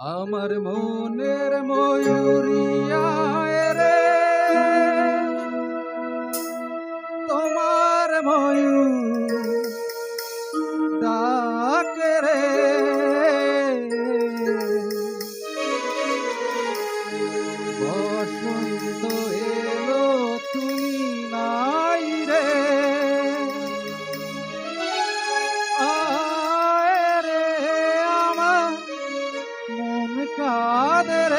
আমার মনের ময়ূরিয়া রে তোমার ময়ূর காதல்